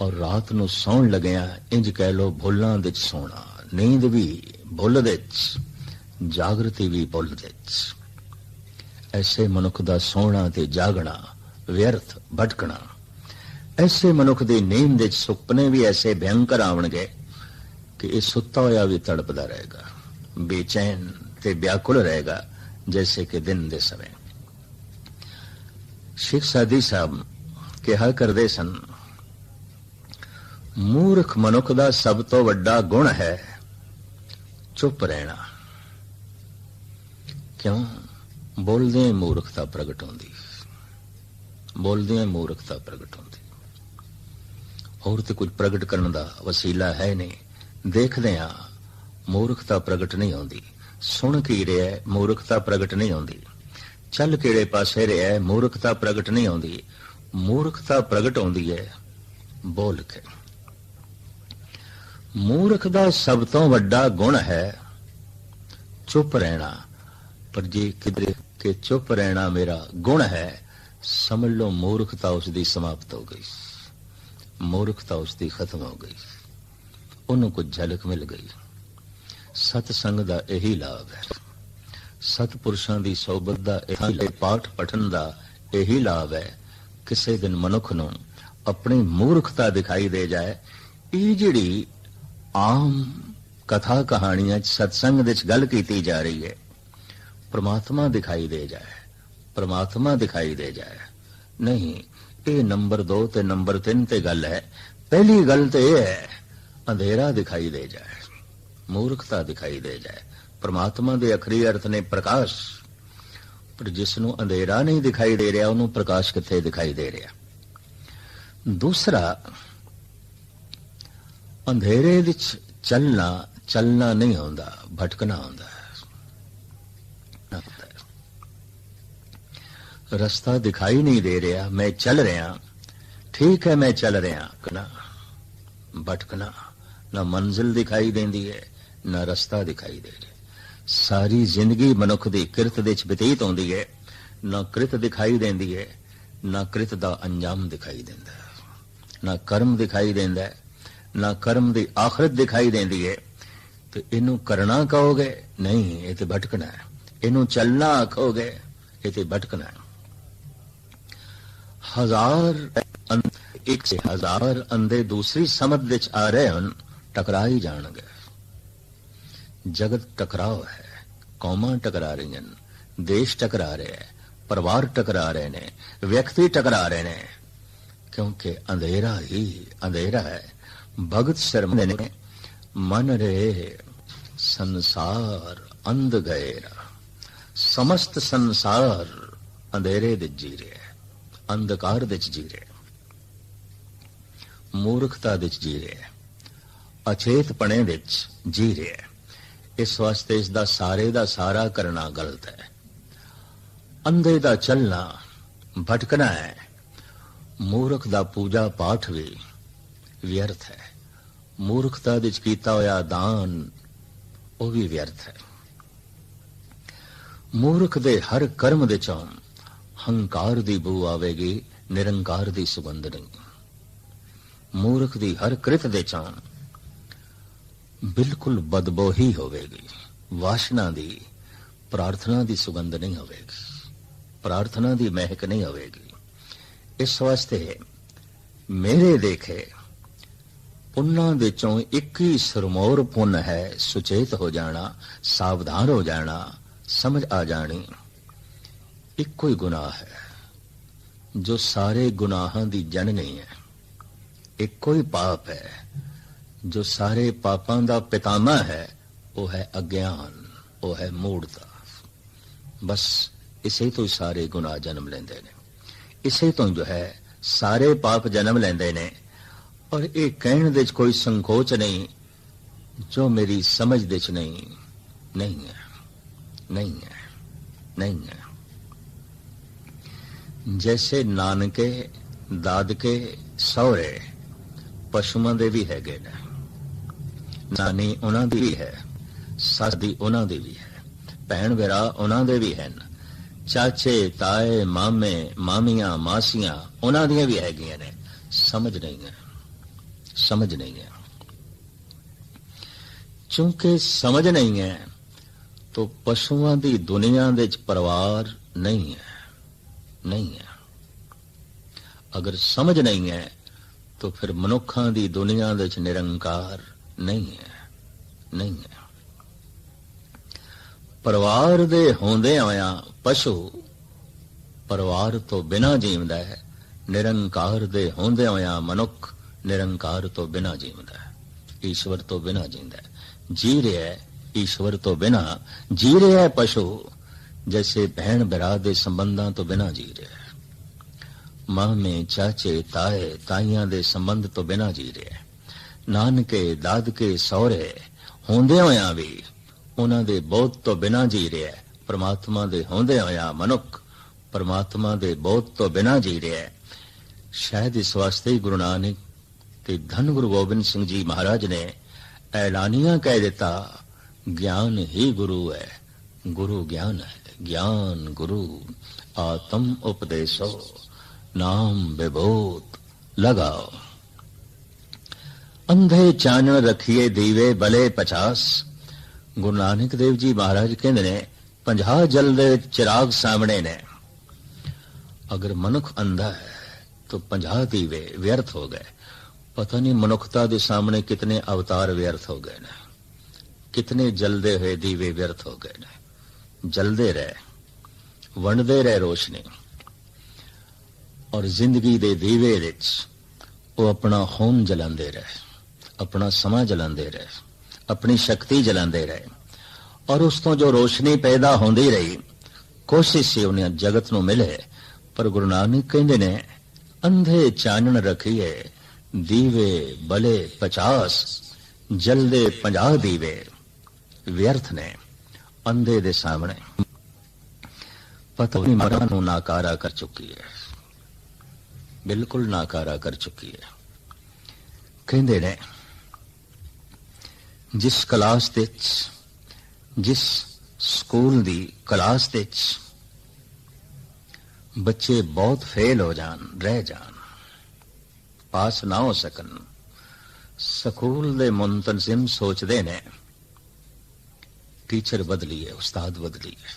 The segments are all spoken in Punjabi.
ਔਰ ਰਾਤ ਨੂੰ ਸੌਣ ਲੱਗਿਆ ਇੰਜ ਕਹਿ ਲੋ ਭੁੱਲਾਂ ਵਿੱਚ ਸੋਣਾ, ਨੀਂਦ ਵੀ ਭੁੱਲ ਵਿੱਚ, ਜਾਗਰਤੀ ਵੀ ਭੁੱਲ ਵਿੱਚ। ਐਸੇ ਮਨੁੱਖ ਦਾ ਸੌਣਾ ਤੇ ਜਾਗਣਾ, ਵਿਅਰਥ ਭਟਕਣਾ। ਐਸੇ ਮਨੁੱਖ ਦੀ ਨੀਂਦ ਵਿੱਚ ਸੁਪਨੇ ਵੀ ਐਸੇ ਭਿਆਨਕ ਆਵਣਗੇ ਕਿ ਇਹ ਸੁੱਤਾ ਹੋਇਆ ਵੀ ਤੜਪਦਾ ਰਹੇਗਾ, ਬੇਚੈਨ ਤੇ ਵਿਆਕੁਲ ਰਹੇਗਾ, ਜੈਸੇ ਕਿ ਦਿਨ ਦੇ ਸਮੇਂ। ਸ਼ੇਖ ਸਾਦੀ ਸਾਹਿਬ ਕਿਹਾ ਕਰਦੇ ਸਨ ਮੂਰਖ ਮਨੁੱਖ ਦਾ ਸਭ ਤੋਂ ਵੱਡਾ ਗੁਣ ਹੈ ਚੁੱਪ ਰਹਿਣਾ। ਕਿਉਂ? ਬੋਲਦੇ ਮੂਰਖਤਾ ਪ੍ਰਗਟ ਹੁੰਦੀ। ਬੋਲਦੇ ਮੂਰਖਤਾ ਪ੍ਰਗਟ ਹੁੰਦੀ। ਹੋਰ ਤੇ ਕੁਝ ਪ੍ਰਗਟ ਕਰਨ ਦਾ ਵਸੀਲਾ ਹੈ ਨਹੀਂ। ਦੇਖਦੇ ਆ ਮੂਰਖਤਾ ਪ੍ਰਗਟ ਨਹੀਂ ਹੁੰਦੀ। ਸੁਣ ਕੀ ਰਿਹਾ ਮੂਰਖਤਾ ਪ੍ਰਗਟ ਨਹੀਂ ਹੁੰਦੀ। ਚੱਲ ਕਿਹੜੇ ਪਾਸੇ ਰਿਹਾ ਮੂਰਖਤਾ ਪ੍ਰਗਟ ਨਹੀਂ ਹੁੰਦੀ। ਮੂਰਖਤਾ ਪ੍ਰਗਟ ਹੁੰਦੀ ਹੈ ਬੋਲ ਕੇ। ਮੂਰਖ ਦਾ ਸਭ ਤੋਂ ਵੱਡਾ ਗੁਣ ਹੈ ਚੁੱਪ ਰਹਿਣਾ। ਪਰ ਜੇ ਕਿਧਰੇ ਕਿ ਚੁੱਪ ਰਹਿਣਾ ਮੇਰਾ ਗੁਣ ਹੈ, ਸਮਝ ਲਓ ਮੂਰਖਤਾ ਉਸ ਦੀ ਸਮਾਪਤ ਹੋ ਗਈ। ਮੂਰਖਤਾ ਉਸ ਦੀ ਖਤਮ ਹੋ ਗਈ। ਉਹਨੂੰ ਕੁਝ ਝਲਕ ਮਿਲ ਗਈ। ਸਤ ਸੰਗ ਦਾ ਇਹੀ ਲਾਭ ਹੈ। ਸਤਪੁਰਸ਼ਾਂ ਦੀ ਸਹਬਤ ਦਾ ਇਹੀ ਪਾਠ ਪਠਨ ਦਾ ਇਹੀ ਲਾਭ ਹੈ। ਕਿਸੇ ਦਿਨ ਮਨੁੱਖ ਨੂੰ ਆਪਣੀ ਮੂਰਖਤਾ ਦਿਖਾਈ ਦੇ ਜਾਏ, ਇਹ ਜਿਹੜੀ ਆਮ ਕਥਾ ਕਹਾਣੀਆਂ ਚ ਸਤਸੰਗ ਵਿੱਚ ਗੱਲ ਕੀਤੀ ਜਾ ਰਹੀ ਹੈ। ਪਰਮਾਤਮਾ ਦਿਖਾਈ ਦੇ ਜਾਏ, ਪਰਮਾਤਮਾ ਦਿਖਾਈ ਦੇ ਜਾਏ। ਨਹੀਂ, ਇਹ ਨੰਬਰ 2 ਤੇ ਨੰਬਰ 3 ਤੇ ਗੱਲ ਹੈ। ਪਹਿਲੀ ਗੱਲ ਤੇ ਇਹ ਹੈ, ਅੰਧੇਰਾ ਦਿਖਾਈ ਦੇ ਜਾਏ, ਮੂਰਖਤਾ ਦਿਖਾਈ ਦੇ ਜਾਏ। ਪਰਮਾਤਮਾ ਦੇ ਅਖਰੀ ਅਰਥ ਨੇ ਪ੍ਰਕਾਸ਼। ਪਰ ਜਿਸ ਨੂੰ ਅੰਧੇਰਾ ਨਹੀਂ ਦਿਖਾਈ ਦੇ ਰਿਹਾ, ਉਹਨੂੰ ਪ੍ਰਕਾਸ਼ ਕਿੱਥੇ ਦਿਖਾਈ ਦੇ ਰਿਹਾ? ਦੂਸਰਾ ਅੰਧੇਰੇ ਵਿੱਚ ਚੱਲਣਾ ਚੱਲਣਾ ਨਹੀਂ ਹੁੰਦਾ ਭਟਕਣਾ ਹੁੰਦਾ ਰਸਤਾ ਦਿਖਾਈ ਨਹੀਂ ਦੇ ਰਿਹਾ, ਮੈਂ ਚੱਲ ਰਿਹਾ, ਠੀਕ ਹੈ ਮੈਂ ਚੱਲ ਰਿਹਾ ਕਨਾ ਭਟਕਣਾ, ਨਾ ਮੰਜ਼ਿਲ ਦਿਖਾਈ ਦਿੰਦੀ ਹੈ, ਨਾ ਰਸਤਾ ਦਿਖਾਈ ਦੇ ਰਿਹਾ। ਸਾਰੀ ਜ਼ਿੰਦਗੀ ਮਨੁੱਖ ਦੀ ਕਿਰਤ ਦੇ ਵਿੱਚ ਬਤੀਤ ਹੁੰਦੀ ਹੈ, ਨਾ ਕਿਰਤ ਦਿਖਾਈ ਦਿੰਦੀ ਹੈ, ਨਾ ਕਿਰਤ ਦਾ ਅੰਜਾਮ ਦਿਖਾਈ ਦਿੰਦਾ ਨਾ ਕਰਮ ਦਿਖਾਈ ਦਿੰਦਾ ਨਾ ਕਰਮ ਦੀ ਆਖਰਤ ਦਿਖਾਈ ਦਿੰਦੀ ਹੈ ਤੇ ਇਹਨੂੰ ਕਰਨਾ ਕਹੋਗੇ? ਨਹੀਂ, ਇਹ ਤੇ ਭਟਕਣਾ ਹੈ। ਇਹਨੂੰ ਚੱਲਣਾ ਆਖੋਗੇ? ਇਹ ਤੇ ਭਟਕਣਾ ਹੈ। ਹਜ਼ਾਰ ਇੱਕ ਸੇ ਹਜ਼ਾਰ ਅੰਦੇ ਦੂਸਰੀ ਸਮਝ ਵਿੱਚ ਆ ਰਹੇ ਹਨ, ਟਕਰਾ ਹੀ ਜਾਣਗੇ। ਜਗਤ ਟਕਰਾਓ ਹੈ, ਕੌਮਾਂ ਟਕਰਾ ਰਹੀਆਂ ਨੇ ਦੇਸ਼ ਟਕਰਾ ਰਿਹਾ ਹੈ, ਪਰਿਵਾਰ ਟਕਰਾ ਰਹੇ ਨੇ, ਵਿਅਕਤੀ ਟਕਰਾ ਰਹੇ ਨੇ। ਕਿਉਂਕਿ ਅੰਧੇਰਾ ਹੀ ਅੰਧੇਰਾ ਹੈ। ਭਗਤ ਸ਼ਰਮਾ ਨੇ ਮਨ ਰੇ ਸੰਸਾਰ ਅੰਧ ਗਏ ਸਮਸਤ ਸੰਸਾਰ ਅੰਧੇਰੇ ਦੇ ਜੀ ਰਿਹਾ ਅੰਧਕਾਰ ਦੇ ਜੀ ਰਿਹਾ ਮੂਰਖਤਾ ਵਿੱਚ ਜੀ ਰਿਹਾ ਅਚੇਤਪਣੇ ਵਿੱਚ ਜੀ ਰਿਹਾ ਇਸ ਵਾਸਤੇ ਇਸ ਦਾ ਸਾਰੇ ਦਾ ਸਾਰਾ ਕਰਨਾ ਗਲਤ ਹੈ ਅੰਧੇ ਦਾ ਚੱਲਣਾ ਭਟਕਣਾ ਹੈ ਮੂਰਖ ਦਾ ਪੂਜਾ ਪਾਠ ਵੀ ਵਿਅਰਥ ਹੈ। ਮੂਰਖਤਾ ਵਿੱਚ ਕੀਤਾ ਹੋਇਆ ਦਾਨ, ਉਹ ਵੀ ਵਿਅਰਥ ਹੈ। ਮੂਰਖ ਦੇ ਹਰ ਕਰਮ ਦੇ ਚੋਂ ਹੰਕਾਰ ਦੀ ਬੂ ਆਵੇਗੀ, ਨਿਰੰਕਾਰ ਦੀ ਸੁਗੰਧ ਨਹੀਂ। ਮੂਰਖ ਦੀ ਹਰ ਕ੍ਰਿਤ ਦੇ ਚੋਂ ਬਿਲਕੁਲ ਬਦਬੋ ਹੀ ਹੋਵੇਗੀ। ਵਾਸ਼ਨਾ ਦੀ, ਪ੍ਰਾਰਥਨਾ ਦੀ ਸੁਗੰਧ ਨਹੀਂ ਹੋਵੇਗੀ। ਪ੍ਰਾਰਥਨਾ ਦੀ ਮਹਿਕ ਨਹੀਂ ਹੋਵੇਗੀ। ਇਸ ਵਾਸਤੇ ਮੇਰੇ ਦੇਖੇ ਪੁੰਨਾਂ ਵਿੱਚੋਂ ਇੱਕ ਹੀ ਸਰਮੋਰ ਪੁੰਨ ਹੈ, ਸੁਚੇਤ ਹੋ ਜਾਣਾ, ਸਾਵਧਾਨ ਹੋ ਜਾਣਾ, ਸਮਝ ਆ ਜਾਣੀ। ਇੱਕੋ ਹੀ ਗੁਨਾਹ ਹੈ, ਜੋ ਸਾਰੇ ਗੁਨਾਹਾਂ ਦੀ ਜਨਨੀ ਹੈ। ਇੱਕੋ ਹੀ ਪਾਪ ਹੈ, ਜੋ ਸਾਰੇ ਪਾਪਾਂ ਦਾ ਪਿਤਾਮਾ ਹੈ, ਉਹ ਹੈ ਅਗਿਆਨ, ਉਹ ਹੈ ਮੂੜਤਾ। ਬਸ ਇਸੇ ਤੋਂ ਹੀ ਸਾਰੇ ਗੁਨਾਹ ਜਨਮ ਲੈਂਦੇ ਨੇ। ਇਸੇ ਤੋਂ ਜੋ ਹੈ, ਸਾਰੇ ਪਾਪ ਜਨਮ ਲੈਂਦੇ ਨੇ। ਔਰ ਇਹ ਕਹਿਣ ਦੇ ਵਿੱਚ ਕੋਈ ਸੰਕੋਚ ਨਹੀਂ, ਜੋ ਮੇਰੀ ਸਮਝ ਦੇ ਚ ਨਹੀਂ। ਨਹੀਂ ਹੈ। ਨਹੀਂ ਹੈ। ਨਹੀਂ ਹੈ। ਜੈਸੇ ਨਾਨਕੇ, ਦਾਦਕੇ, ਸਹੁਰੇ, ਪਸ਼ੂਆਂ ਦੇ ਵੀ ਹੈਗੇ ਨੇ। ਨਾਨੀ ਉਹਨਾਂ ਦੀ ਵੀ ਹੈ, ਸੱਸ ਦੀ ਉਹਨਾਂ ਦੀ ਵੀ ਹੈ, ਭੈਣ ਵਿਰਾ ਉਹਨਾਂ ਦੇ ਵੀ ਹਨ, ਚਾਚੇ, ਤਾਏ, ਮਾਮੇ, ਮਾਮੀਆਂ, ਮਾਸੀਆਂ ਉਹਨਾਂ ਦੀਆਂ ਵੀ ਹੈਗੀਆਂ ਨੇ। ਸਮਝ ਨਹੀਂ ਹੈ। ਸਮਝ ਨਹੀਂ ਹੈ। ਕਿਉਂਕਿ ਸਮਝ ਨਹੀਂ ਹੈ, ਤੋ ਪਸ਼ੂਆਂ ਦੀ ਦੁਨੀਆ ਦੇ ਵਿੱਚ ਪਰਿਵਾਰ ਨਹੀਂ ਹੈ ਨਹੀਂ ਹੈ। ਅਗਰ ਸਮਝ ਨਹੀਂ ਹੈ, ਤੋ ਫਿਰ ਮਨੁੱਖਾਂ ਦੀ ਦੁਨੀਆ ਦੇ ਵਿੱਚ ਨਿਰੰਕਾਰ ਨਹੀਂ ਹੈ ਨਹੀਂ ਹੈ। ਪਰਿਵਾਰ ਦੇ ਹੁੰਦੇ ਆਇਆ ਪਸ਼ੂ ਪਰਿਵਾਰ ਤੋਂ ਬਿਨਾ ਜੀਵਦਾ ਹੈ, ਨਿਰੰਕਾਰ ਦੇ ਹੁੰਦੇ ਹੋਇਆ ਮਨੁੱਖ ਨਿਰੰਕਾਰ ਤੋਂ ਬਿਨਾ ਜੀਵਦਾ ਹੈ, ਈਸ਼ਵਰ ਤੋਂ ਬਿਨਾ ਜੀਂਦਾ ਹੈ। ਜੀ ਰਿਹਾ ਹੈ, ਈਸ਼ਵਰ ਤੋਂ ਬਿਨਾ ਜੀ ਰਿਹਾ ਹੈ ਪਸ਼ੂ, ਜੈਸੇ ਭੈਣ ਭਰਾ ਦੇ ਸੰਬੰਧਾਂ ਤੋਂ ਬਿਨਾ ਜੀ ਰਿਹਾ ਹੈ। ਮਾਮੇ, ਚਾਚੇ, ਤਾਏ, ਤਾਈਆਂ ਦੇ ਸੰਬੰਧ ਤੋਂ ਬਿਨਾ ਜੀ ਰਿਹਾ ਹੈ। ਨਾਨਕੇ, ਦਾਦਕੇ, ਸਹੁਰੇ ਹੁੰਦੇ ਹੋਇਆ ਵੀ ਉਹਨਾਂ ਦੇ ਬਹੁਤ ਤੋਂ ਬਿਨਾ ਜੀ ਰਿਹਾ ਹੈ। ਪ੍ਰਮਾਤਮਾ ਦੇ ਹੁੰਦੇ ਹੋਇਆ ਮਨੁੱਖ ਪਰਮਾਤਮਾ ਦੇ ਬਹੁਤ ਤੋਂ ਬਿਨਾ ਜੀ ਰਿਹਾ ਹੈ। ਸ਼ਾਇਦ ਇਸ ਵਾਸਤੇ ਹੀ ਗੁਰੂ ਨਾਨਕ ਤੇ ਧੰਨ ਗੁਰੂ ਗੋਬਿੰਦ ਸਿੰਘ ਜੀ ਮਹਾਰਾਜ ਨੇ ਐਲਾਨੀਆਂ ਕਹਿ ਦਿੱਤਾ, ਗਿਆਨ ਹੀ ਗੁਰੂ ਹੈ, ਗੁਰੂ ਗਿਆਨ ਹੈ, ਗਿਆਨ ਗੁਰੂ, ਆਤਮ ਉਪਦੇਸੋ, ਨਾਮ ਵਿਭੂਤ, ਲਗਾਓ। ਅੰਧੇ ਚਾਨਣ ਰਖੀਏ ਦੀਵੇ ਬਲੇ 50 ਗੁਰੂ ਨਾਨਕ ਦੇਵ ਜੀ ਮਹਾਰਾਜ ਕਹਿੰਦੇ ਨੇ 50 ਜਲ ਦੇ ਚਿਰਾਗ ਸਾਹਮਣੇ ਨੇ। ਅਗਰ ਮਨੁੱਖ ਅੰਧਾ ਹੈ तो 50 ਦੀਵੇ ਵਿਅਰਥ ਹੋ ਗਏ। ਪਤਾ ਨਹੀਂ ਮਨੁੱਖਤਾ ਦੇ ਸਾਹਮਣੇ ਕਿਤਨੇ ਅਵਤਾਰ ਵਿਅਰਥ ਹੋ ਗਏ ਨੇ। ਕਿਤਨੇ ਜਲਦੇ ਹੋਏ ਦੀਵੇ ਵਿਅਰਥ ਹੋ ਗਏ ਨੇ। ਜਲਦੇ ਰਹੇ, ਵੰਡਦੇ ਰਹੇ ਰੋਸ਼ਨੀ। ਔਰ ਜ਼ਿੰਦਗੀ ਦੇ ਦੀਵੇ ਵਿੱਚ ਉਹ ਆਪਣਾ ਖੂਨ ਜਲਾਉਂਦੇ ਰਹੇ, ਆਪਣਾ ਸਮਾਂ ਜਲਾਉਂਦੇ ਰਹੇ, ਆਪਣੀ ਸ਼ਕਤੀ ਜਲਾਉਂਦੇ ਰਹੇ। ਔਰ ਉਸ ਤੋਂ ਜੋ ਰੋਸ਼ਨੀ ਪੈਦਾ ਹੁੰਦੀ ਰਹੀ, ਕੋਸ਼ਿਸ਼ ਸੀ ਉਹਨੇ ਜਗਤ ਨੂੰ ਮਿਲੇ, ਪਰ ਗੁਰੂ ਨਾਨਕ ਕਹਿੰਦੇ ਨੇ, ਅੰਧੇ ਚਾਨਣ ਰਖੀਏ ਦੀਵੇ ਬਲੇ 50 ਜਲਦੇ 50 ਦੀਵੇ। ਵਿਅਰਥ ਨੇ ਅੰਧੇ ਦੇ ਸਾਹਮਣੇ। ਪਤਾ ਨਹੀਂ ਮਰਨ ਨੂੰ ਨਾਕਾਰਾ ਕਰ ਚੁੱਕੀ ਹੈ। ਬਿਲਕੁਲ ਨਾਕਾਰਾ ਕਰ ਚੁੱਕੀ ਹੈ। ਕਹਿੰਦੇ ਨੇ, ਜਿਸ ਕਲਾਸ ਦੇ ਜਿਸ ਸਕੂਲ ਦੀ ਕਲਾਸ ਦੇ ਬੱਚੇ ਬਹੁਤ ਫੇਲ ਹੋ ਜਾਣ, ਰਹਿ ਜਾਣ ਪਾਸ ਨਾ ਹੋ ਸਕਣ। ਸਕੂਲ ਦੇ ਮੁੰਤਜ਼ਮ ਸੋਚਦੇ ਨੇ, ਟੀਚਰ ਬਦਲੀਏ, ਉਸਤਾਦ ਬਦਲੀਏ,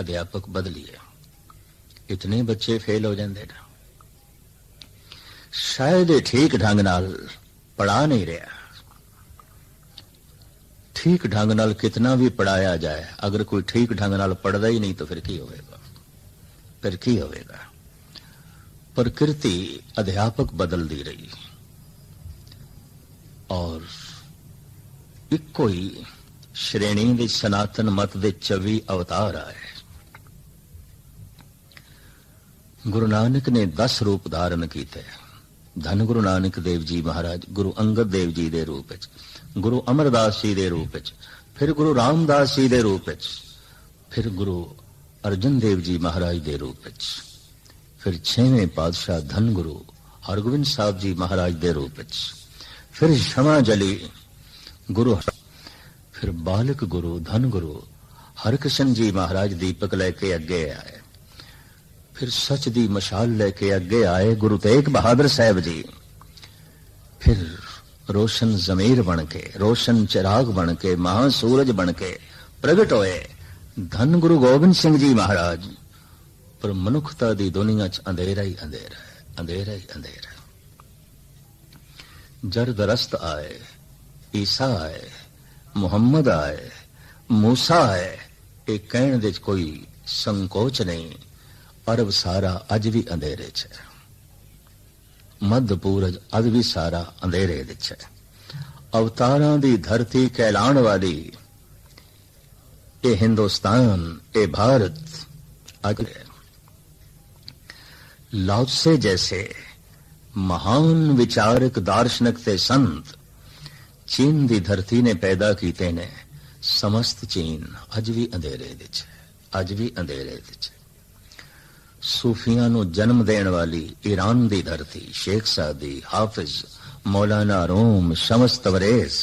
ਅਧਿਆਪਕ ਬਦਲੀਏ। ਇਤਨੇ ਬੱਚੇ ਫੇਲ ਹੋ ਜਾਂਦੇ ਨੇ। ਸ਼ਾਇਦ ਇਹ ਠੀਕ ਢੰਗ ਨਾਲ ਪੜਾ ਨਹੀਂ ਰਿਹਾ। ਠੀਕ ਢੰਗ ਨਾਲ ਕਿਤਨਾ ਵੀ ਪੜਾਇਆ ਜਾਏ, ਅਗਰ ਕੋਈ ਠੀਕ ਢੰਗ ਨਾਲ ਪੜਦਾ ਹੀ ਨਹੀਂ ਤਾਂ ਫਿਰ ਕੀ ਹੋਵੇਗਾ? ਫਿਰ ਕੀ ਹੋਵੇਗਾ? ਪ੍ਰਕਿਰਤੀ ਅਧਿਆਪਕ ਬਦਲਦੀ ਰਹੀ ਔਰ ਇੱਕੋ ਹੀ ਸ਼੍ਰੇਣੀ ਦੇ ਸਨਾਤਨ ਮਤ ਦੇ 24 ਅਵਤਾਰ ਆਏ ਗੁਰੂ ਨਾਨਕ ਨੇ 10 ਰੂਪ ਧਾਰਨ ਕੀਤੇ ਧੰਨ ਗੁਰੂ ਨਾਨਕ ਦੇਵ ਜੀ ਮਹਾਰਾਜ ਗੁਰੂ ਅੰਗਦ ਦੇਵ ਜੀ ਦੇ ਰੂਪ ਵਿੱਚ ਗੁਰੂ ਅਮਰਦਾਸ ਜੀ ਦੇ ਰੂਪ ਵਿੱਚ ਫਿਰ ਗੁਰੂ ਰਾਮਦਾਸ ਜੀ ਦੇ ਰੂਪ ਵਿੱਚ ਫਿਰ ਗੁਰੂ ਅਰਜਨ ਦੇਵ ਜੀ ਮਹਾਰਾਜ ਦੇ ਰੂਪ ਵਿੱਚ ਫਿਰ ਛੇਵੇਂ ਪਾਤਸ਼ਾਹ ਧੰਨ ਗੁਰੂ ਹਰਗੋਬਿੰਦ ਸਾਹਿਬ ਜੀ ਮਹਾਰਾਜ ਦੇ ਰੂਪ ਵਿੱਚ ਫਿਰ ਸ਼ਮਾ ਜਲੀ ਗੁਰੂ ਫਿਰ ਬਾਲਕ ਗੁਰੂ ਧੰਨ ਗੁਰੂ ਹਰਕ੍ਰਿਸ਼ਨ ਜੀ ਮਹਾਰਾਜ ਦੀਪਕ ਲੈ ਕੇ ਅੱਗੇ ਆਏ। ਫਿਰ ਸੱਚ ਦੀ ਮਸ਼ਾਲ ਲੈ ਕੇ ਅੱਗੇ ਆਏ ਗੁਰੂ ਤੇਗ ਬਹਾਦਰ ਸਾਹਿਬ ਜੀ। ਫਿਰ ਰੋਸ਼ਨ ਜ਼ਮੀਰ ਬਣ ਕੇ, ਰੋਸ਼ਨ ਚਿਰਾਗ ਬਣ ਕੇ ਮਹਾ ਸੂਰਜ ਬਣ ਕੇ ਪ੍ਰਗਟ ਹੋਏ ਧੰਨ ਗੁਰੂ ਗੋਬਿੰਦ ਸਿੰਘ ਜੀ ਮਹਾਰਾਜ। ਪਰ ਮਨੁੱਖਤਾ ਦੀ ਦੁਨੀਆ 'ਚ ਅੰਧੇਰਾ ਹੀ ਅੰਧੇਰਾ ਹੈ, ਅੰਧੇਰਾ ਹੀ ਅੰਧੇਰਾ ਜਰ ਦਰਸਤ ਆਏ, ਈਸਾ ਆਏ, ਮੁਹੰਮਦ ਆਏ, ਮੂਸਾ ਆਏ, ਇਹ ਕਹਿਣ ਦੇ ਕੋਈ ਸੰਕੋਚ ਨਹੀਂ, ਅਰਬ ਸਾਰਾ ਅੱਜ ਵੀ ਅੰਧੇਰੇ 'ਚ ਹੈ। ਮੱਧ ਪੂਰਜ ਅੱਜ ਵੀ ਸਾਰਾ ਅੰਧੇਰੇ ਵਿੱਚ ਹੈ। ਅਵਤਾਰਾਂ ਦੀ ਧਰਤੀ ਕਹਿਲਾਣ ਵਾਲੀ, ਇਹ ਹਿੰਦੁਸਤਾਨ, ਇਹ ਭਾਰਤ ਅੱਜ ਲਾਉਸੇ ਜੈਸੇ ਮਹਾਨ ਵਿਚਾਰਕ ਦਾਰਸ਼ਨਿਕ ਤੇ ਸੰਤ ਚੀਨ ਦੀ ਧਰਤੀ ਨੇ ਪੈਦਾ ਕੀਤੇ ਨੇ ਸਮਸਤ ਚੀਨ, ਅੱਜ ਵੀ ਅੰਧੇਰੇ ਵਿੱਚ, ਅੱਜ ਵੀ ਅੰਧੇਰੇ ਵਿੱਚ। ਸੂਫੀਆਂ ਨੂੰ ਜਨਮ ਦੇਣ ਵਾਲੀ ਈਰਾਨ ਦੀ ਧਰਤੀ, Sheikh Saadi, Hafiz, Maulana Rumi Shams Tabrez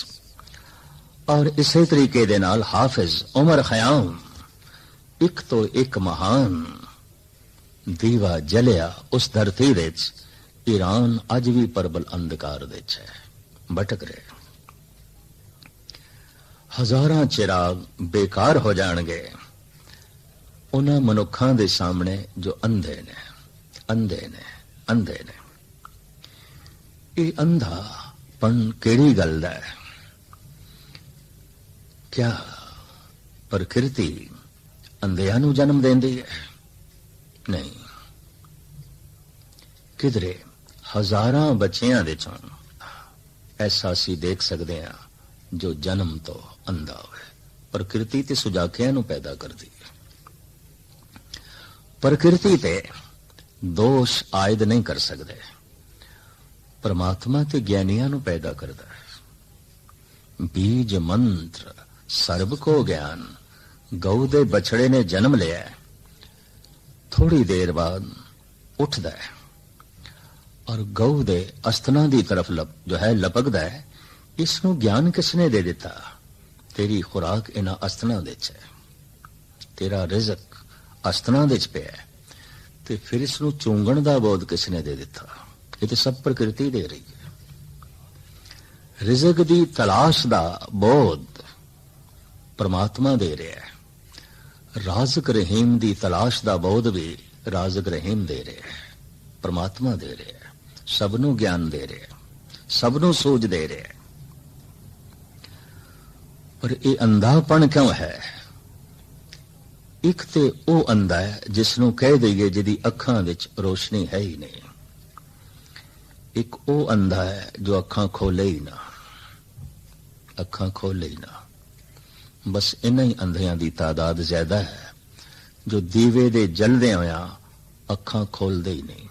ਔਰ ਇਸੇ ਤਰੀਕੇ ਦੇ ਨਾਲ ਹਾਫਿਜ਼ ਉਮਰ ਖਿਆਮ, ਇੱਕ ਤੋਂ ਇੱਕ ਮਹਾਨ ਦੀਵਾ ਜਲਿਆ ਉਸ ਧਰਤੀ ਵਿੱਚ, ਈਰਾਨ ਅੱਜ ਵੀ ਪਰਬਲ ਅੰਧਕਾਰ ਵਿੱਚ ਹੈ। ਭਟਕ ਰਹੇ। ਹਜ਼ਾਰਾਂ ਚਿਰਾਗ ਬੇਕਾਰ ਹੋ ਜਾਣਗੇ। ਉਹਨਾਂ ਮਨੁੱਖਾਂ ਦੇ ਸਾਹਮਣੇ ਜੋ ਅੰਧੇ ਨੇ ਅੰਧੇ ਨੇ ਅੰਧੇ ਨੇ। ਇਹ ਅੰਧਾ ਪਣ ਕਿਹੜੀ ਗੱਲ ਦਾ ਹੈ? ਕਿਆ ਪ੍ਰਕਿਰਤੀ ਅੰਧਿਆਂ ਨੂੰ ਜਨਮ ਦਿੰਦੀ ਹੈ? ਨਹੀਂ। ਕਿਧਰੇ ਹਜ਼ਾਰਾਂ ਬੱਚਿਆਂ ਦੇ ਚੋਂ ਐਸਾ ਅਸੀਂ ਦੇਖ ਸਕਦੇ ਹਾਂ ਜੋ ਜਨਮ ਤੋਂ ਅੰਧਾ ਹੋਵੇ। ਪ੍ਰਕਿਰਤੀ ਤੇ ਸੁਜਾਖਿਆਂ ਨੂੰ ਪੈਦਾ ਕਰਦੀ ਹੈ। ਪ੍ਰਕਿਰਤੀ ਤੇ ਦੋਸ਼ ਆਇਦ ਨਹੀਂ ਕਰ ਸਕਦੇ। ਪਰਮਾਤਮਾ ਤੇ ਗਿਆਨੀਆਂ ਨੂੰ ਪੈਦਾ ਕਰਦਾ ਹੈ। ਬੀਜ ਮੰਤਰ ਸਰਬ ਕੋ ਗਿਆਨ, ਗਊ ਦੇ ਬਛੜੇ ਨੇ ਜਨਮ ਲਿਆ ਥੋੜੀ ਦੇਰ ਬਾਅਦ ਉੱਠਦਾ ਹੈ ਔਰ ਗਊ ਦੇ ਅਸਤਨਾਂ ਦੀ ਤਰਫ ਲਪ, ਜੋ ਹੈ, ਲਪਕਦਾ ਹੈ ਇਸ ਨੂੰ ਗਿਆਨ ਕਿਸਨੇ ਦੇ ਦਿੱਤਾ? ਤੇਰੀ ਖੁਰਾਕ ਇਹਨਾਂ ਅਸਤਨਾਂ ਦੇ ਚ ਹੈ। ਤੇਰਾ ਰਿਜ਼ਕ ਅਸਤਨਾਂ ਦੇ ਚ ਪਿਆ ਹੈ। ਤੇ ਫਿਰ ਇਸ ਨੂੰ ਚੁੰਗਣ ਦਾ ਬੋਧ ਕਿਸਨੇ ਦੇ ਦਿੱਤਾ? ਇਹ ਤੇ ਸਭ ਪ੍ਰਕਿਰਤੀ ਦੇ ਰਹੀ ਹੈ। ਰਿਜ਼ਕ ਦੀ ਤਲਾਸ਼ ਦਾ ਬੋਧ ਪਰਮਾਤਮਾ ਦੇ ਰਿਹਾ ਹੈ। ਰਾਜ਼ਕ ਰਹੀਮ ਦੀ ਤਲਾਸ਼ ਦਾ ਬੋਧ ਵੀ ਰਾਜ਼ਕ ਰਹੀਮ ਦੇ ਰਿਹਾ ਹੈ, ਪਰਮਾਤਮਾ ਦੇ ਰਿਹਾ ਹੈ ਸਭ ਨੂੰ ਗਿਆਨ ਦੇ ਰਿਹਾ ਹੈ ਸਭ ਨੂੰ ਸੂਝ ਦੇ ਰਿਹਾ ਹੈ। ਪਰ ਇਹ ਅੰਧਾਪਣ ਕਿਉਂ ਹੈ? ਇੱਕ ਤੇ ਉਹ ਅੰਧਾ ਹੈ ਜਿਸ ਨੂੰ ਕਹਿ ਦਈਏ ਜਿਹਦੀ ਅੱਖਾਂ ਵਿੱਚ ਰੋਸ਼ਨੀ ਹੈ ਹੀ ਨਹੀਂ। ਇੱਕ ਉਹ ਅੰਧਾ ਹੈ ਜੋ ਅੱਖਾਂ ਖੋਲੇ ਹੀ ਨਾ, ਅੱਖਾਂ ਖੋਲੇ ਹੀ ਨਾ। ਬਸ ਇਨ੍ਹਾਂ ਹੀ ਅੰਧਿਆਂ ਦੀ ਤਾਦਾਦ ਜ਼ਿਆਦਾ ਹੈ। ਜੋ ਦੀਵੇ ਦੇ ਜਲਦੇ ਹੋਇਆ ਅੱਖਾਂ ਖੋਲਦੇ ਹੀ ਨਹੀਂ,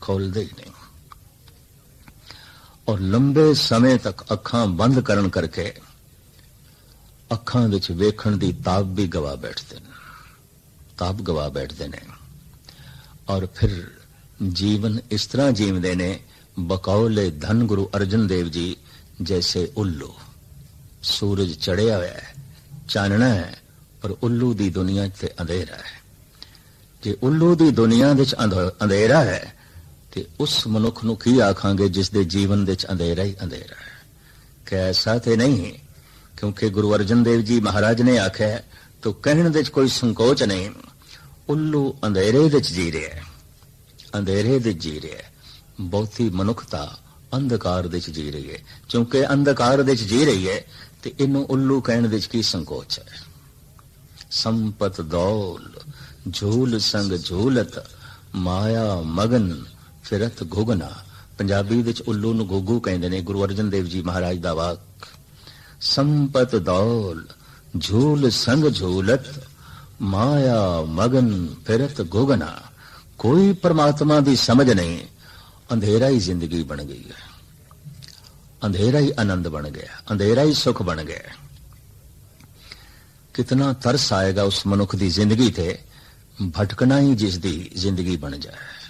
ਖੋਲਦੇ ਹੀ ਨਹੀਂ। ਔਰ ਲੰਬੇ ਸਮੇਂ ਤੱਕ ਅੱਖਾਂ ਬੰਦ ਕਰਨ ਕਰਕੇ ਅੱਖਾਂ ਵਿੱਚ ਵੇਖਣ ਦੀ ਤਾਬ ਵੀ ਗਵਾ ਬੈਠਦੇ ਨੇ, ਤਾਬ ਗਵਾ ਬੈਠਦੇ ਨੇ। ਔਰ ਫਿਰ ਜੀਵਨ ਇਸ ਤਰ੍ਹਾਂ ਜੀਵਦੇ ਨੇ, ਬਕੌਲੇ ਧਨ ਗੁਰੂ ਅਰਜਨ ਦੇਵ ਜੀ ਜੈਸੇ ਉੱਲੂ, ਸੂਰਜ ਚੜਿਆ ਹੋਇਆ ਹੈ। ਚਾਨਣਾ ਹੈ, ਪਰ ਉੱਲੂ ਦੀ ਦੁਨੀਆ ਤੇ ਅੰਧੇਰਾ ਹੈ। ਜੇ ਉੱਲੂ ਦੀ ਦੁਨੀਆ ਵਿੱਚ ਅੰਧੇਰਾ ਹੈ, ਤੇ ਉਸ ਮਨੁੱਖ ਨੂੰ ਕੀ ਆਖਾਂਗੇ ਜਿਸ ਦੇ ਜੀਵਨ ਵਿੱਚ ਅੰਧੇਰਾ ਹੀ ਅੰਧੇਰਾ ਹੈ? ਕਿ ਐਸਾ ਤੇ ਨਹੀਂ, ਕਿਉਂਕਿ ਗੁਰੂ ਅਰਜਨ ਦੇਵ ਜੀ ਮਹਾਰਾਜ ਨੇ ਆਖਿਆ ਤੋ ਕਹਿਣ ਵਿੱਚ ਕੋਈ ਸੰਕੋਚ ਨਹੀਂ, ਉੱਲੂ ਅੰਧੇਰੇ ਵਿੱਚ ਜੀ ਰਿਹਾ ਹੈ। ਅੰਧੇਰੇ ਵਿੱਚ ਜੀ ਰਿਹਾ ਹੈ। ਬਹੁਤੀ ਮਨੁੱਖਤਾ ਅੰਧਕਾਰ ਵਿੱਚ ਜੀ ਰਹੀ ਹੈ, ਕਿਉਂਕਿ ਅੰਧਕਾਰ ਵਿੱਚ ਜੀ ਰਹੀ ਹੈ ਤੇ ਇਹਨੂੰ ਉੱਲੂ ਕਹਿਣ ਵਿੱਚ ਕੀ ਸੰਕੋਚ ਹੈ? ਸੰਪਤ ਦੌਲ, ਝੂਲ ਮਾਇਆ ਮਗਨ, ਫਿਰਤ ਗੁਗਨਾ ਪੰਜਾਬੀ ਵਿੱਚ ਉੱਲੂ ਨੂੰ ਗੁੱਗੂ ਕਹਿੰਦੇ ਨੇ ਗੁਰੂ ਅਰਜਨ ਦੇਵ ਜੀ ਮਹਾਰਾਜ ਦਾ ਵਾਕ। ਸੰਪਤ ਦੌਲ, ਝੂਲ ਸੰਗ ਝੂਲਤ, ਮਾਇਆ ਮਗਨ, ਫਿਰਤ ਗੁਗਨਾ ਕੋਈ ਪਰਮਾਤਮਾ ਦੀ ਸਮਝ ਨਹੀਂ, ਅੰਧੇਰਾ ਹੀ ਜ਼ਿੰਦਗੀ ਬਣ ਗਈ ਹੈ। ਅੰਧੇਰਾ ਹੀ ਆਨੰਦ ਬਣ ਗਿਆ, ਅੰਧੇਰਾ ਹੀ ਸੁਖ ਬਣ ਗਿਆ। ਕਿਤਨਾ ਤਰਸ ਆਏਗਾ ਉਸ ਮਨੁੱਖ ਦੀ ਜ਼ਿੰਦਗੀ ਤੇ, ਭਟਕਣਾ ਹੀ ਜਿਸ ਦੀ ਜ਼ਿੰਦਗੀ ਬਣ ਜਾਏ।